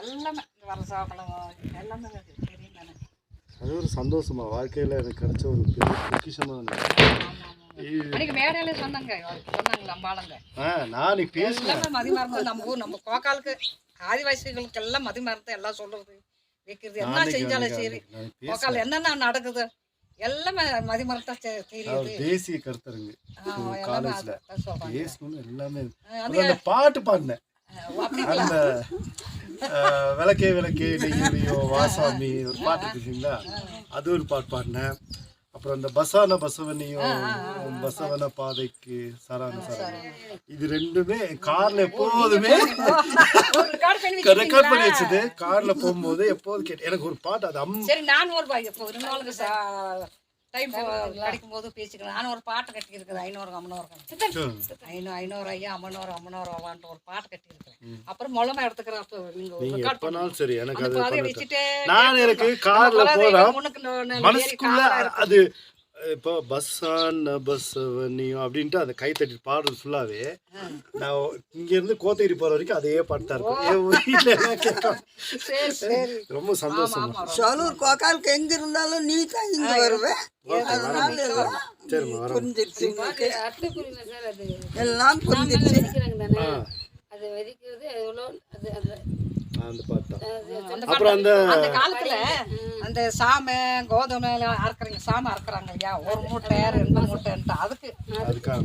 எல்லாமே எல்லாமே அது ஒரு சந்தோஷமா. வாழ்க்கையில் எனக்கு கிடைச்ச ஒரு பெரிய பொக்கிஷமான மேடையில சொன்னாங்க. சொன்னாங்க அம்பாளுங்க. நான் நீ மதிமருந்து நம்ம ஊர் நம்ம கோக்காலுக்கு ஆதிவாசிகளுக்கு எல்லாம் மதிமருந்து எல்லாம் சொல்றது வைக்கிறது என்ன செஞ்சாலும் சரி. கோக்கால் என்னென்ன நடக்குது? எல்லாமே மதிமரத்தா தெரியுது தேசிய கருத்தரங்கு. காலேஜ்ல. பேசணும்னு எல்லாமே. அந்த பாட்டு பாடினேன். அந்த விளக்கே விளக்கே நெய்யோ வாசாமி ஒரு பாட்டு இருக்குங்களா அது ஒரு பாட்டு பாடினேன். அப்புறம் அந்த பசான பசவனையும் பசவன பாதைக்கு சரான சரண இது ரெண்டுமே கார்ல எப்போதுமே ரெக்கார்ட் பண்ணி வச்சது கார்ல போகும்போது எப்போது கேட்டு எனக்கு ஒரு பாட்டு அது அம் டைம் கிடைக்கும் போது பேசிக்கிறேன் நான் ஒரு பாட்டு கட்டி இருக்குது ஐநூறு ஐநூறு ஐநூறு ஐநூறு ஐயா ஐம்பனூறு ஐம்பனூறு ஆவான்ட்டு ஒரு பாட்டு கட்டி இருக்கிறேன் அப்புறம் மொழமா எடுத்துக்கிறேன் அப்போ நீங்க சரி எனக்கு அது வச்சுட்டே நான் எனக்கு கார்ல போறேன் மனசுக்குள்ள. அது இப்போ பஸ்ஸான பஸ்ஸவனியும் அப்படின்ட்டு அந்த கை தட்டி பாடுறது ஃபுல்லாவே நான் இங்க இருந்து கோத்தகிரி போற வரைக்கும் அதே பாட்டு தான் இருக்கும் ரொம்ப சந்தோஷமா. சோலூர் கோக்காலுக்கு எங்க இருந்தாலும் நீ தான் இங்க வருவேன் சரிம்மா புரிஞ்சிருச்சு சார் அது. எல்லாம் புரிஞ்சிருச்சு விதிக்கிறாங்க தானே ஆ, அது விதிக்கிறது எவ்வளோ அது அந்த தான் அந்த அப்புறம் அந்த அந்த காலத்துல அந்த சாமை கோதுமை அறுக்குறீங்க சாமை அறுக்குறாங்க இல்லையா? ஒரு மூட்டை ரெண்டு மூட்டைன்ட்டு அதுக்கு.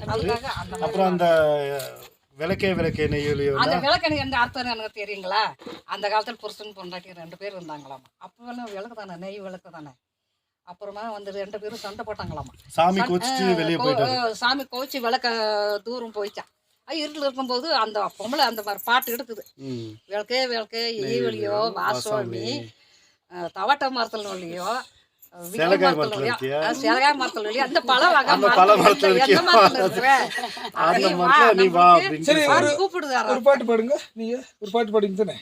அதுக்காக. அப்புறம் அந்த விளக்கே விளக்கே நெய்யலையோ அந்த விளக்கு எந்த அர்த்தம் எனக்கு தெரியுங்களா? அந்த காலத்துல புருஷன் பொண்டாட்டி ரெண்டு பேர் இருந்தாங்களாமா. அப்போ எல்லாம் விளக்கு தானே நெய் விளக்கு தானே. அப்புறமா வந்து ரெண்டு பேரும் சண்டை போட்டாங்களாமா. சாமி ஆ, வெளியே கோ- போயிட்டாரு. ஆ, சாமி கோச்சு விளக்க தூரம் போயிச்சான் இருட்டில் இருக்கும்போது அந்த பொம்பளை அந்த மாதிரி பாட்டு எடுக்குது ம். விளக்கே விளக்கே ஈவலியோ வாசுவாமி தவட்ட மரத்தில் வழியோ? சிலகாய் மரத்தில் வழியோ அந்த பழ வகை பாரு, ஒரு-. பாட்டு பாடுங்க நீங்க ஒரு பாட்டு பாடுங்க தானே